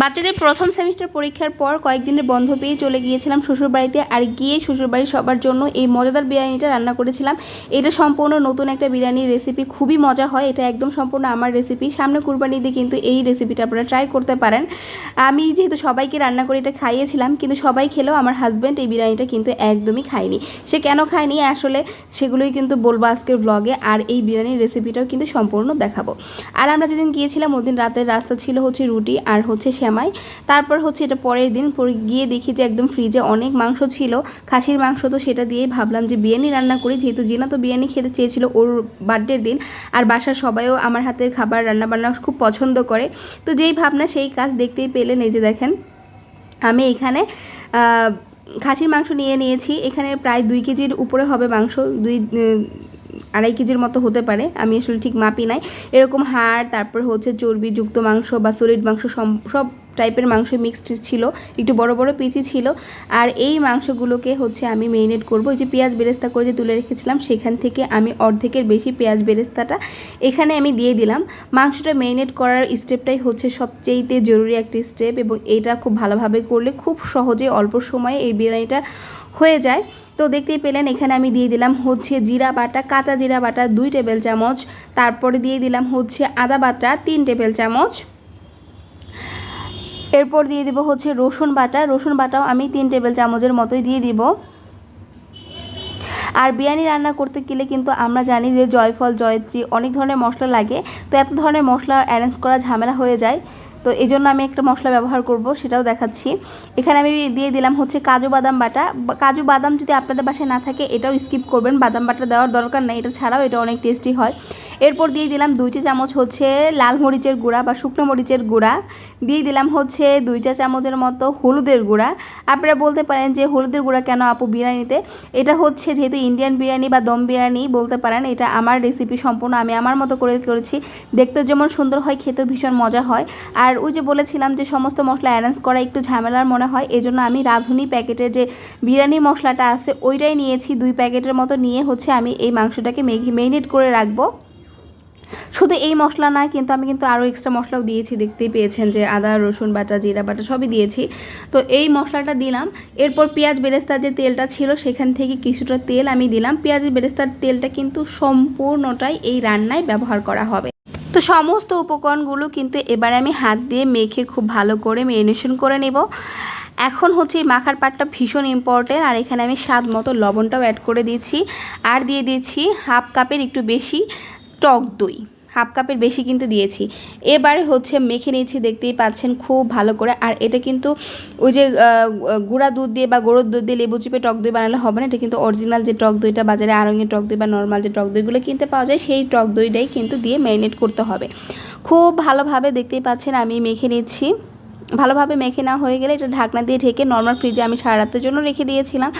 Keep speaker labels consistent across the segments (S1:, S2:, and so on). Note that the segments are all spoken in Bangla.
S1: বাচ্চাদের প্রথম সেমিস্টার পরীক্ষার পর কয়েকদিনের বন্ধ পেয়ে চলে গিয়েছিলাম শ্বশুরবাড়িতে আর গিয়ে শ্বশুরবাড়ির সবার জন্য এই মজাদার বিরিয়ানিটা রান্না করেছিলাম। এটা সম্পূর্ণ নতুন একটা বিরিয়ানির রেসিপি খুবই মজা হয়। এটা একদম সম্পূর্ণ আমার রেসিপি সামনে কুরবানি দিয়ে কিন্তু এই রেসিপিটা আপনারা ট্রাই করতে পারেন। আমি যেহেতু সবাইকে রান্না করে এটা খাইয়েছিলাম, কিন্তু সবাই খেলেও আমার হাজব্যান্ড এই বিরিয়ানিটা কিন্তু একদমই খায়নি। সে কেন খায়নি? আসলে সেগুলোই কিন্তু বলব আজকের ব্লগে আর এই বিরিয়ানির রেসিপিটাও কিন্তু সম্পূর্ণ দেখাবো। আর আমরা যেদিন গিয়েছিলাম, ওদিন রাতের রাস্তা ছিল হচ্ছে রুটি আর হচ্ছে শ্যামাই তারপর হচ্ছে এটা পরের দিন পরে গিয়ে দেখি যে একদম ফ্রিজে অনেক মাংস ছিল। খাসির মাংস তো সেটা দিয়েই ভাবলাম যে বিরিয়ানি রান্না করি, যেহেতু জিনা তো বিরিয়ানি খেতে চেয়েছিল ওর বার্থডের দিন। আর বাসার সবাইও আমার হাতের খাবার রান্না বান্না খুব পছন্দ করে। তো যেই ভাবনা, সেই কাজ দেখতেই পেলেন এই যে দেখেন, আমি এখানে খাসির মাংস নিয়ে নিয়েছি। এখানে প্রায় দুই কেজির উপরে হবে মাংস, দুই আড়াই কেজির মতো হতে পারে, আমি আসলে ঠিক মাপি নাই। এরকম হাড়, তারপর হচ্ছে চর্বিযুক্ত মাংস বা সলিড মাংস সব টাইপের মাংস মিক্সড ছিল, একটু বড় বড় পিচি ছিল। আর এই মাংসগুলোকে হচ্ছে আমি মেরিনেট করব। যে পেঁয়াজ বেরেস্তা করে যে তুলে রেখেছিলাম, সেখান থেকে আমি অর্ধেকের বেশি পেঁয়াজ বেরেস্তাটা এখানে আমি দিয়ে দিলাম। মাংসটা মেরিনেট করার স্টেপটাই হচ্ছে সবচেয়েতে জরুরি একটি স্টেপ এবং এটা খুব ভালোভাবে করলে খুব সহজে অল্প সময়ে এই বিরিয়ানিটা হয়ে যায়। তো দেখতেই পেলেন, এখানে আমি দিয়ে দিলাম হচ্ছে জিরা বাটা, কাঁচা জিরা বাটা দুই টেবিল চামচ। তারপরে দিয়ে দিলাম হচ্ছে আদা বাটা তিন টেবিল চামচ। এরপর দিয়ে দিব হচ্ছে রসুন বাটা, রসুন বাটাও আমি তিন টেবিল চামচের মতোই দিয়ে দিব। আর বিরিয়ানি রান্না করতে গেলে কিন্তু আমরা জানি যে জয়ফল, জয়ত্রী অনেক ধরনের মশলা লাগে। তো এত ধরনের মশলা অ্যারেঞ্জ করা ঝামেলা হয়ে যায়। তো এই জন্য আমি একটা মশলা ব্যবহার করব, সেটাও দেখাচ্ছি। এখানে আমি দিয়ে দিলাম হচ্ছে কাজু বাদাম বাটা। কাজু বাদাম যদি আপনাদের বাসায় না থাকে, এটাও স্কিপ করবেন, বাদাম বাটা দেওয়ার দরকার নেই, এটা ছাড়াও এটা অনেক টেস্টি হয়। এরপর দিয়ে দিলাম দুইটি চামচ হচ্ছে লাল মরিচের গুঁড়া বা শুকনো মরিচের গুঁড়া। দিয়ে দিলাম হচ্ছে দুইটা চামচের মতো হলুদের গুঁড়া। আপনারা বলতে পারেন যে হলুদের গুঁড়া কেন আপু বিরিয়ানিতে? এটা হচ্ছে যেহেতু ইন্ডিয়ান বিরিয়ানি বা দম বিরিয়ানি বলতে পারেন, এটা আমার রেসিপি সম্পূর্ণ আমি আমার মতো করে করেছি। দেখতে যেমন সুন্দর হয়, খেতেও ভীষণ মজা হয়। আর ওই যে বলেছিলাম যে সমস্ত মশলা অ্যারেঞ্জ করা একটু ঝামেলার মনে হয়, এজন্য আমি রাঁধুনি প্যাকেটের যে বিরিয়ানি মশলাটা আছে, ওইটাই নিয়েছি। দুই প্যাকেটের মতো নিয়ে হচ্ছে আমি এই মাংসটাকে মেঘে মেরিনেট করে রাখব। শুধু এই মশলা না, কিন্তু আমি কিন্তু আরও এক্সট্রা মশলাও দিয়েছি, দেখতেই পেয়েছেন যে আদা, রসুন বাটা, জিরা বাটা সবই দিয়েছি। তো এই মশলাটা দিলাম, এরপর পেঁয়াজ বেরেস্তার যে তেলটা ছিল, সেখান থেকে কিছুটা তেল আমি দিলাম। পেঁয়াজ বেরেস্তার তেলটা কিন্তু সম্পূর্ণটাই এই রান্নায় ব্যবহার করা হবে। তো সমস্ত উপকরণগুলো কিন্তু এবার আমি হাত দিয়ে মেখে খুব ভালো করে মেরিনেশন করে নেব। এখন হচ্ছে এই মাখার পাটটা ভীষণ ইম্পর্টেন্ট আর এখানে আমি স্বাদ মতো লবণটাও অ্যাড করে দিয়েছি। আর দিয়ে দিয়েছি হাফ কাপের একটু বেশি টক দই। হাফ কাপের বেশি কিন্তু দিয়েছি। এবারে হচ্ছে মেখে নিয়েছি, দেখতেই পাচ্ছেন খুব ভালো করে। আর এটা কিন্তু ওই যে গুঁড়া দুধ দিয়ে বা গরুর দুধ দিয়ে লেবু চিপে টক দই বানালে হবে না। এটা কিন্তু অরিজিনাল যে টক দইটা বাজারে আরঙের টক দই বা নর্মাল যে টক দইগুলো কিনতে পাওয়া যায়, সেই টক দইটাই কিন্তু দিয়ে ম্যারিনেট করতে হবে। খুব ভালোভাবে দেখতেই পাচ্ছেন আমি মেখে নিচ্ছি। ভালোভাবে মেখে না হয়ে গেলে এটা ঢাকনা দিয়ে ঢেকে নর্মাল ফ্রিজে আমি সারা রাতের জন্য রেখে দিয়েছিলাম।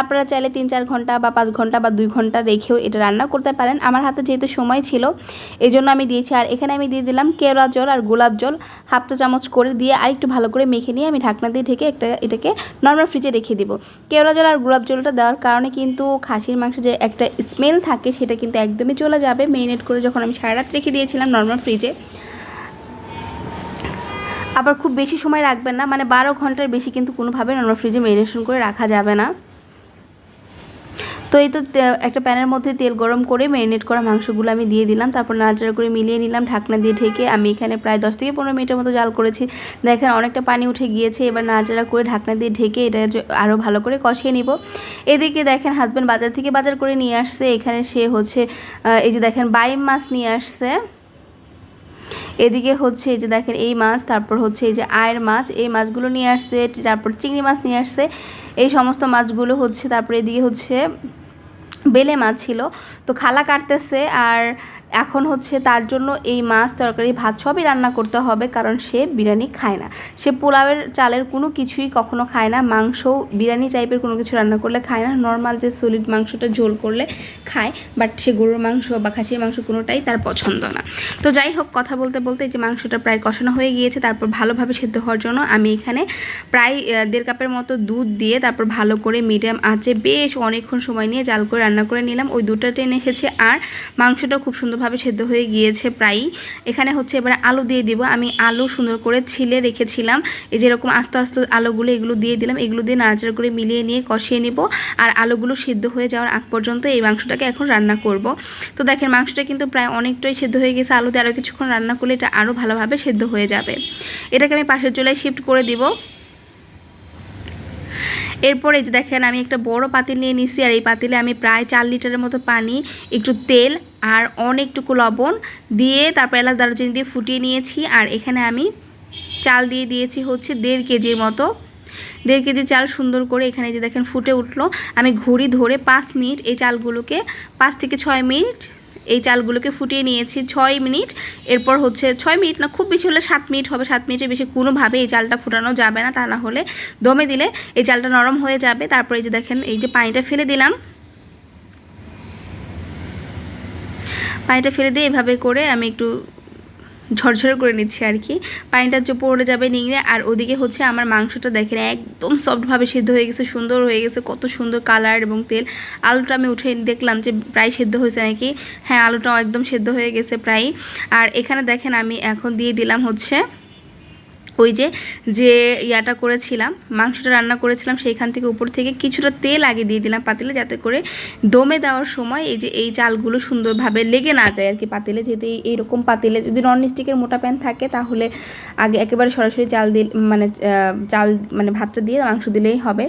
S1: আপনারা চাইলে তিন চার ঘণ্টা বা পাঁচ ঘণ্টা বা দুই ঘণ্টা রেখেও এটা রান্না করতে পারেন। আমার হাতে যেহেতু সময় ছিল এই জন্য আমি দিয়েছি। আর এখানে আমি দিয়ে দিলাম কেওড়া জল আর গোলাপ জল হাফ চা চামচ করে দিয়ে আর একটু ভালো করে মেখে নিয়ে আমি ঢাকনা দিয়ে ঢেকে একটা এটাকে নর্মাল ফ্রিজে রেখে দিব। কেওড়া জল আর গোলাপ জলটা দেওয়ার কারণে কিন্তু খাসির মাংসে যে একটা স্মেল থাকে সেটা কিন্তু একদমই চলে যাবে। মেরিনেট করে যখন আমি সারা রাত রেখে দিয়েছিলাম নর্মাল ফ্রিজে আবার খুব বেশি সময় রাখবেন না মানে বারো ঘণ্টার বেশি কিন্তু কোনোভাবে নর্মাল ফ্রিজে মেরিনেশন করে রাখা যাবে না। তো এই তো একটা প্যানের মধ্যে তেল গরম করে ম্যারিনেট করা মাংসগুলো আমি দিয়ে দিলাম, তারপর নাড়াচাড়া করে মিলিয়ে নিলাম, ঢাকনা দিয়ে ঢেকে আমি এখানে প্রায় দশ থেকে পনেরো মিনিটের মতো জাল করেছি। দেখেন অনেকটা পানি উঠে গিয়েছে, এবার নাড়াচাড়া করে ঢাকনা দিয়ে ঢেকে এটা আরও ভালো করে কষিয়ে নিব। এদিকে দেখেন হাজব্যান্ড বাজার থেকে বাজার করে নিয়ে আসছে, এখানে সে হচ্ছে এই যে দেখেন বাইম মাছ নিয়ে আসছে। এদিকে হচ্ছে এই যে দেখেন এই মাছ, তারপর হচ্ছে এই যে আয়ের মাছ, এই মাছগুলো নিয়ে আসছে, তারপর চিংড়ি মাছ নিয়ে আসছে, এই সমস্ত মাছগুলো হচ্ছে, তারপরে এদিকে হচ্ছে বেলে মাছ ছিল। তো খালা কাটতেছে আর এখন হচ্ছে তার জন্য এই মাছ তরকারি, ভাত সবই রান্না করতে হবে কারণ সে বিরিয়ানি খায় না। সে পোলাওয়ের চালের কোনো কিছুই কখনো খায় না মাংস বিরিয়ানি টাইপের কোনো কিছু রান্না করলে খায় না। নর্মাল যে সলিড মাংসটা ঝোল করলে খায় বাট সে গরুর মাংস বা খাসির মাংস কোনোটাই তার পছন্দ না। তো যাই হোক, কথা বলতে বলতে যে মাংসটা প্রায় কষানো হয়ে গিয়েছে, তারপর ভালোভাবে সেদ্ধ হওয়ার জন্য আমি এখানে প্রায় দেড় কাপের মতো দুধ দিয়ে তারপর ভালো করে মিডিয়াম আঁচে বেশ অনেকক্ষণ সময় নিয়ে জাল করে রান্না করে নিলাম। ওই দুধটা টেনে এসেছে আর মাংসটা খুব সুন্দর সুন্দরভাবে সেদ্ধ হয়ে গিয়েছে প্রায়ই। এখানে হচ্ছে এবারে আলু দিয়ে দিব। আমি আলু সুন্দর করে ছিলে রেখেছিলাম। এই যেরকম আস্তে আস্তে আলুগুলো এগুলো দিয়ে দিলাম, এগুলো দিয়ে নাড়াচাড়া করে মিলিয়ে নিয়ে কষিয়ে নিব। আর আলুগুলো সিদ্ধ হয়ে যাওয়ার আগ পর্যন্ত এই মাংসটাকে এখন রান্না করব। তো দেখেন মাংসটা কিন্তু প্রায় অনেকটাই সেদ্ধ হয়ে গেছে। আলুতে আরও কিছুক্ষণ রান্না করলে এটা আরও ভালোভাবে সেদ্ধ হয়ে যাবে। এটাকে আমি পাশের চুলায় শিফট করে দিব। এরপর যে দেখেন, আমি একটা বড় পাতিল নিয়ে নিছি, আর এই পাতিলে আমি প্রায় চার লিটারের মতো পানি, একটু তেল আর অনেকটুকু লবণ দিয়ে তারপর এলাচ দারুচিনি দিয়ে ফুটিয়ে নিয়েছি। আর এখানে আমি চাল দিয়ে দিয়েছি হচ্ছে দেড় কেজির মতো। দেড় কেজি চাল সুন্দর করে এখানে যে দেখেন ফুটে উঠল। আমি ঘড়ি ধরে পাঁচ মিনিট এই চালগুলোকে পাঁচ থেকে ছয় মিনিট এই চালগুলোকে ফুটিয়ে নিয়েছি ছয় মিনিট। এরপর হচ্ছে ছয় মিনিট না, খুব বেশি হলে সাত মিনিট হবে। সাত মিনিটের বেশি কোনোভাবে এই চালটা ফুটানো যাবে না, তা না হলে দমে দিলে এই চালটা নরম হয়ে যাবে। তারপরে এই যে দেখেন, এই যে পানিটা ফেলে দিলাম। পানিটা ফেলে দিয়ে এভাবে করে আমি একটু ঝরঝরে করে নিচ্ছি আর কি। পানিটা যে পড়ে যাবে নিংড়ে, আর ওদিকে হচ্ছে আমার মাংসটা দেখেন একদম সফটভাবে সিদ্ধ হয়ে গেছে, সুন্দর হয়ে গেছে, কত সুন্দর কালার এবং তেল। আলুটা আমি উঠে দেখলাম যে প্রায় সেদ্ধ হয়েছে নাকি? হ্যাঁ আলুটাও একদম সেদ্ধ হয়ে গেছে প্রায়। আর এখানে দেখেন আমি এখন দিয়ে দিলাম হচ্ছে ওই যে যে ইয়াটা করেছিলাম, মাংসটা রান্না করেছিলাম সেইখান থেকে উপর থেকে কিছুটা তেল আগে দিয়ে দিলাম পাতিলে যাতে করে দমে দেওয়ার সময় এই যে এই চালগুলো সুন্দরভাবে লেগে না যায় আর কি পাতিলে। যেহেতু এই- এইরকম পাতিলে যদি নন স্টিকের মোটা প্যান থাকে তাহলে আগে একেবারে সরাসরি চাল দিয়ে মানে চাল মানে ভাতটা দিয়ে মাংস দিলেই হবে।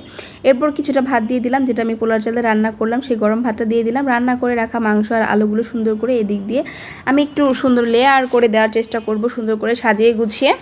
S1: এরপর কিছুটা ভাত দিয়ে দিলাম, যেটা আমি পোলার চালে রান্না করলাম সেই গরম ভাতটা দিয়ে দিলাম। রান্না করে রাখা মাংস আর আলুগুলো সুন্দর করে এদিক দিয়ে আমি একটু সুন্দর লেয়ার করে দেওয়ার চেষ্টা করব সুন্দর করে সাজিয়ে গুছিয়ে।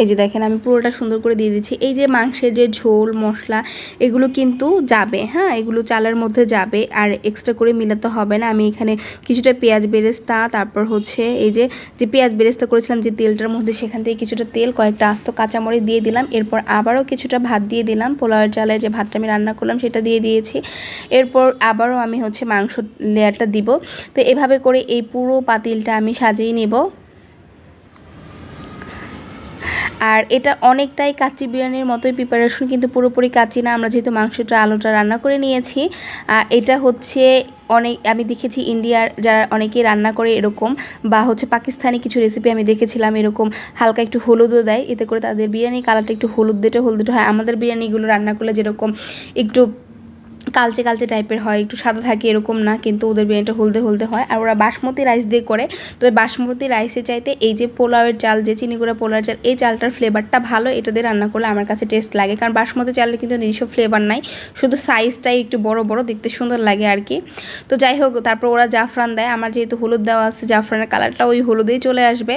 S1: এই যে দেখেন, আমি পুরোটা সুন্দর করে দিয়ে দিচ্ছি। এই যে মাংসের যে ঝোল, মশলা, এগুলো কিন্তু যাবে হ্যাঁ? এগুলো চালের মধ্যে যাবে, আর এক্সট্রা করে মিলাতে হবে না। আমি এখানে কিছুটা পেঁয়াজ বেরেস্তা, তারপর হচ্ছে এই যে যে পেঁয়াজ বেরেস্তা করেছিলাম, যে তেলটার মধ্যে সেখান থেকে কিছুটা তেল, কয়েকটা আস্ত কাঁচামরিচ দিয়ে দিলাম। এরপর আবারও কিছুটা ভাত দিয়ে দিলাম। পোলাওয়ের চালের যে ভাতটা আমি রান্না করলাম, সেটা দিয়ে দিয়েছি। এরপর আবারও আমি হচ্ছে মাংস লেয়ারটা দিব। তো এভাবে করে এই পুরো পাতিলটা আমি সাজিয়ে নিব। আর এটা অনেকটাই কাচ্চি বিরিয়ানির মতোই প্রিপারেশন কিন্তু পুরোপুরি কাচ্চি না। আমরা যেহেতু মাংসটা, আলুটা রান্না করে নিয়েছি এটা হচ্ছে অনেক, আমি দেখেছি ইন্ডিয়ার যারা অনেকেই রান্না করে এরকম, বা হচ্ছে পাকিস্তানি কিছু রেসিপি আমি দেখেছিলাম এরকম, হালকা একটু হলুদও দেয়, এতে করে তাদের বিরিয়ানি কালারটা একটু হলুদ দেটে হলুদ হয়। আমাদের বিরিয়ানিগুলো রান্না করলে যেরকম একটু কালচে কালচে টাইপের হয়, একটু সাদা থাকে এরকম না, কিন্তু ওদের বিরিয়ানিটা হলদে হলদে হয়। আর ওরা বাসমতি রাইস দিয়ে করে, তবে বাসমতি রাইসের চাইতে এই যে পোলাওয়ের চাল, যে চিনিগুড়া পোলাওয়ের চাল, এই চালটার ফ্লেভারটা ভালো, এটা দিয়ে রান্না করলে আমার কাছে টেস্ট লাগে। কারণ বাসমতি চালের কিন্তু নিজস্ব ফ্লেভার নাই, শুধু সাইজটাই একটু বড় বড়, দেখতে সুন্দর লাগে আর কি তো যাই হোক, তারপর ওরা জাফরান দেয়, আমার যেহেতু হলুদ দেওয়া আছে, জাফরানের কালারটা ওই হলুদেই চলে আসবে।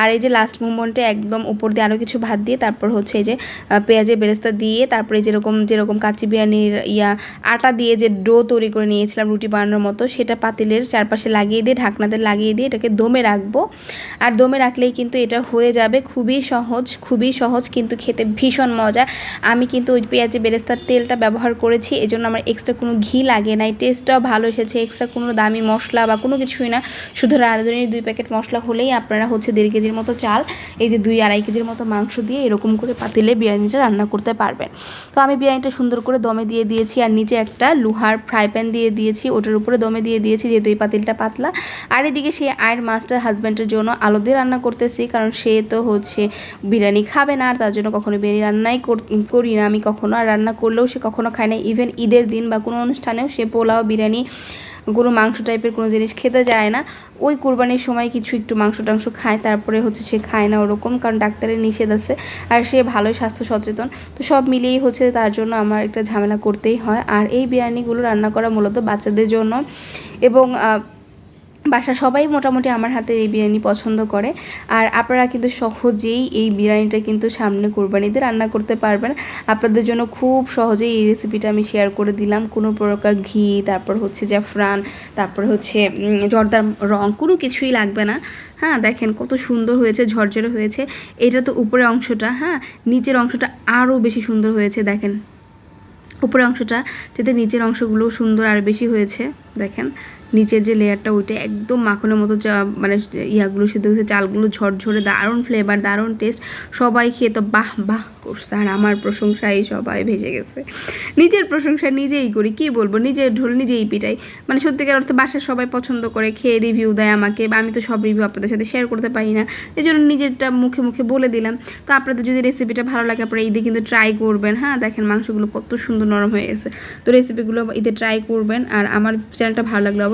S1: আর এই যে লাস্ট মুভমেন্টে একদম উপর দিয়ে আরও কিছু ভাত দিয়ে, তারপর হচ্ছে এই যে পেঁয়াজের বেরেস্তা দিয়ে, তারপরে যেরকম যেরকম কাচ্চি বিরিয়ানির ইয়া আটা দিয়ে যে ডো তৈরি করে নিয়েছিলাম রুটি বানানোর মতো, সেটা পাতিলের চারপাশে লাগিয়ে দিয়ে, ঢাকনাতে লাগিয়ে দিয়ে এটাকে দমে রাখব। আর দমে রাখলেই কিন্তু এটা হয়ে যাবে খুবই সহজ খুবই সহজ কিন্তু খেতে ভীষণ মজা। আমি কিন্তু ওই পেঁয়াজের বেরেস্তার তেলটা ব্যবহার করেছি, এজন্য আমার এক্সট্রা কোনো ঘি লাগে নাই। টেস্টটাও ভালো এসেছে এক্সট্রা কোনো দামি মশলা বা কোনো কিছুই না। শুধু রাঁধুনির দুই প্যাকেট মশলা হলেই আপনারা হচ্ছে দেড় কেজির মতো চাল, এই যে দুই আড়াই কেজির মতো মাংস দিয়ে এরকম করে পাতিলে বিরিয়ানিটা রান্না করতে পারবেন। তো আমি বিরিয়ানিটা সুন্দর করে দমে দিয়ে দিয়েছি, আর নিচে একটা লোহার ফ্রাই প্যান দিয়ে দিয়েছি, ওটার উপরে দমে দিয়ে দিয়েছি যেহেতু এই পাতিলটা পাতলা। আর এদিকে সে আয়ের মাছটা হাজব্যান্ডের জন্য আলো দিয়ে রান্না করতেছি, কারণ সে তো হচ্ছে বিরিয়ানি খাবে না, আর তার জন্য কখনো বিরিয়ানি রান্নাই করি না। আমি কখনো আর রান্না করলেও সে কখনো খায় না। ইভেন ঈদের দিন বা কোনো অনুষ্ঠানেও সে পোলাও, বিরিয়ানি কোনো মাংস টাইপের কোনো জিনিস খেতে যায় না। ওই কোরবানির সময় কিছু একটু মাংস টাংস খায়, তারপরে হচ্ছে সে খায় না ওরকম, কারণ ডাক্তারের নিষেধ আছে আর সে ভালোই স্বাস্থ্য সচেতন। তো সব মিলিয়েই হচ্ছে তার জন্য আমার একটা ঝামেলা করতেই হয়। আর এই বিরিয়ানিগুলো রান্না করা মূলত বাচ্চাদের জন্য এবং বাসা সবাই মোটামুটি আমার হাতের এই বিরিয়ানি পছন্দ করে। আর আপনারা কিন্তু সহজেই এই বিরিয়ানিটা কিন্তু সামনে কোরবানিতে রান্না করতে পারবেন। আপনাদের জন্য খুব সহজেই এই রেসিপিটা আমি শেয়ার করে দিলাম। কোনো প্রকার ঘি, তারপর হচ্ছে জাফরান, তারপর হচ্ছে জর্দার রং, কোনো কিছুই লাগবে না। হ্যাঁ দেখেন কত সুন্দর হয়েছে, ঝরঝরে হয়েছে। এটা তো উপরের অংশটা হ্যাঁ নিচের অংশটা আরও বেশি সুন্দর হয়েছে, দেখেন। উপরের অংশটা, যাতে নিচের অংশগুলো সুন্দর আর বেশি হয়েছে, দেখেন। নিচের যে লেয়ারটা, ওইটা একদম মাখনের মতো মানে ইয়াগুলো সেদ্ধ হয়েছে, চালগুলো ঝরঝরে, দারুণ ফ্লেভার দারুণ টেস্ট সবাই খেয়ে তো বাহ বাহ করছে। আর আমার প্রশংসায় সবাই ভেসে গেছে। নিজের প্রশংসা নিজেই করি, কি বলব? নিজের ঢোল নিজেই পিটাই। মানে সত্যিকার অর্থে বাসার সবাই পছন্দ করে, খেয়ে রিভিউ দেয় আমাকে, বা আমি তো সব রিভিউ আপনাদের সাথে শেয়ার করতে পারি না। এই জন্য নিজেরটা মুখে মুখে বলে দিলাম। তো আপনাদের যদি রেসিপিটা ভালো লাগে, আপনারা ঈদে কিন্তু ট্রাই করবেন। হ্যাঁ দেখেন মাংসগুলো কত সুন্দর নরম হয়ে গেছে। তো রেসিপিগুলো ঈদে ট্রাই করবেন। আর আমার চ্যানেলটা ভালো লাগলে